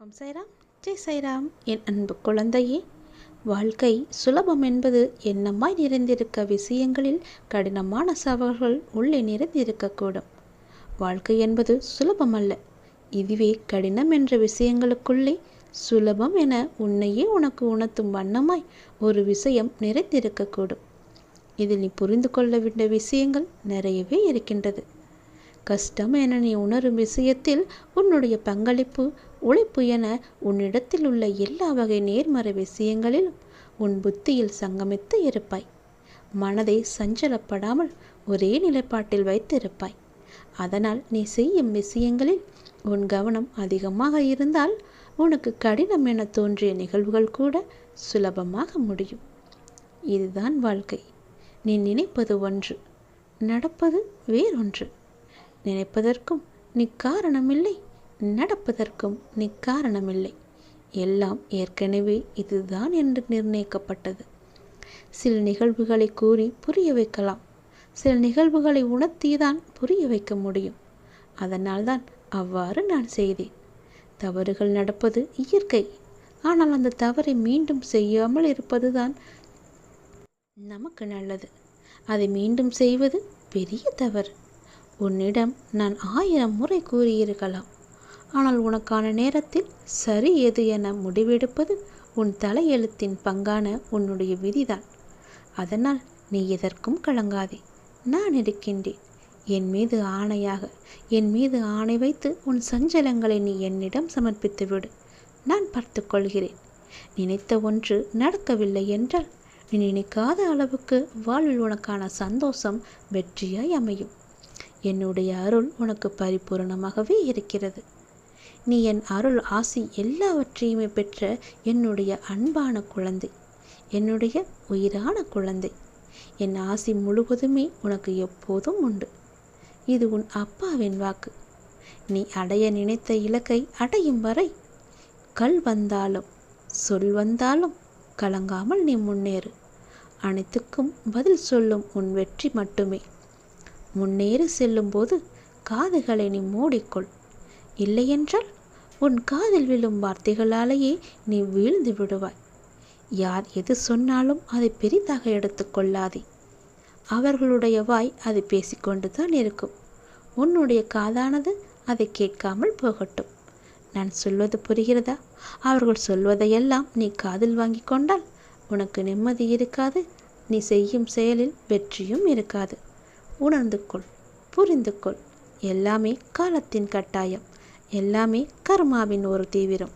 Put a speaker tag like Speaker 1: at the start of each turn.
Speaker 1: ஓம் சைராம். ஜெய் சைராம். என் அன்பு குழந்தையே வாழ்க்கை சுலபம் என்பது எண்ணமாய் நிறைந்திருக்க விஷயங்களில் கடினமான சவால்கள் உள்ளே நிறைந்திருக்கக்கூடும். வாழ்க்கை என்பது சுலபமல்ல. இதுவே கடினம் என்ற விஷயங்களுக்குள்ளே சுலபம் என உன்னையே உனக்கு உணர்த்தும் வண்ணமாய் ஒரு விஷயம் நிறைந்திருக்கக்கூடும். இதில் நீ புரிந்து கொள்ள வேண்டிய விஷயங்கள் நிறையவே இருக்கின்றது. கஷ்டம் என நீ உணரும் விஷயத்தில் உன்னுடைய பங்களிப்பு உழைப்பு என உன்னிடத்தில் உள்ள எல்லா வகை நேர்மறை விஷயங்களிலும் உன் புத்தியில் சங்கமித்து இருப்பாய். மனதை சஞ்சலப்படாமல் ஒரே நிலைப்பாட்டில் வைத்திருப்பாய். அதனால் நீ செய்யும் விஷயங்களில் உன் கவனம் அதிகமாக இருந்தால் உனக்கு கடினம் என தோன்றிய நிகழ்வுகள் கூட சுலபமாக முடியும். இதுதான் வாழ்க்கை. நீ நினைப்பது ஒன்று நடப்பது வேறொன்று. நினைப்பதற்கும் நிக்காரணமில்லை நடப்பதற்கும் நிக்காரணமில்லை. எல்லாம் ஏற்கனவே இதுதான் என்று நிர்ணயிக்கப்பட்டது. சில நிகழ்வுகளை கூறி புரிய வைக்கலாம். சில நிகழ்வுகளை உணர்த்திதான் புரிய வைக்க முடியும். அதனால்தான் அவ்வாறு நான் செய்தேன். தவறுகள் நடப்பது இயற்கை. ஆனால் அந்த தவறை மீண்டும் செய்யாமல் இருப்பதுதான் நமக்கு நல்லது. அதை மீண்டும் செய்வது பெரிய தவறு. உன்னிடம் நான் ஆயிரம் முறை கூறியிருக்கலாம். ஆனால் உனக்கான நேரத்தில் சரி எது என முடிவெடுப்பது உன் தலையெழுத்தின் பங்கான உன்னுடைய விதிதான். அதனால் நீ எதற்கும் கலங்காதே. நான் இருக்கின்றேன். என் மீது ஆணையாக என் மீது ஆணை வைத்து உன் சஞ்சலங்களை நீ என்னிடம் சமர்ப்பித்து விடு நான் பார்த்து கொள்கிறேன் நினைத்த ஒன்று நடக்கவில்லை என்றால் நீ நினைக்காத அளவுக்கு வாழ்வில் உனக்கான சந்தோஷம் வெற்றியாய் அமையும். என்னுடைய அருள் உனக்கு பரிபூரணமாகவே இருக்கிறது. நீ என் அருள் ஆசி எல்லாவற்றையுமே பெற்ற என்னுடைய அன்பான குழந்தை என்னுடைய உயிரான குழந்தை. என் ஆசி முழுவதுமே உனக்கு எப்போதும் உண்டு. இது உன் அப்பாவின் வாக்கு. நீ அடைய நினைத்த இலக்கை அடையும் வரை கல் வந்தாலும் சொல் வந்தாலும் கலங்காமல் நீ முன்னேறு. அனைத்துக்கும் பதில் சொல்லும் உன் வெற்றி மட்டுமே. முன்னேறி செல்லும்போது காதுகளை நீ மூடிக்கொள். இல்லையென்றால் உன் காதில் விழும் வார்த்தைகளாலேயே நீ வீழ்ந்து விடுவாய். யார் எது சொன்னாலும் அதை பெரிதாக எடுத்துக்கொள்ளாதே அவர்களுடைய வாய் அது பேசிக்கொண்டு தான் இருக்கும். உன்னுடைய காதானது அதை கேட்காமல் போகட்டும். நான் சொல்வது புரிகிறதா? அவர்கள் சொல்வதையெல்லாம் நீ காதில் வாங்கி கொண்டால் உனக்கு நிம்மதி இருக்காது. நீ செய்யும் செயலில் வெற்றியும் இருக்காது. உணர்ந்து கொள் புரிந்து கொள் எல்லாமே காலத்தின் கட்டாயம். எல்லாமே கர்மாவின் ஒரு தீவிரம்.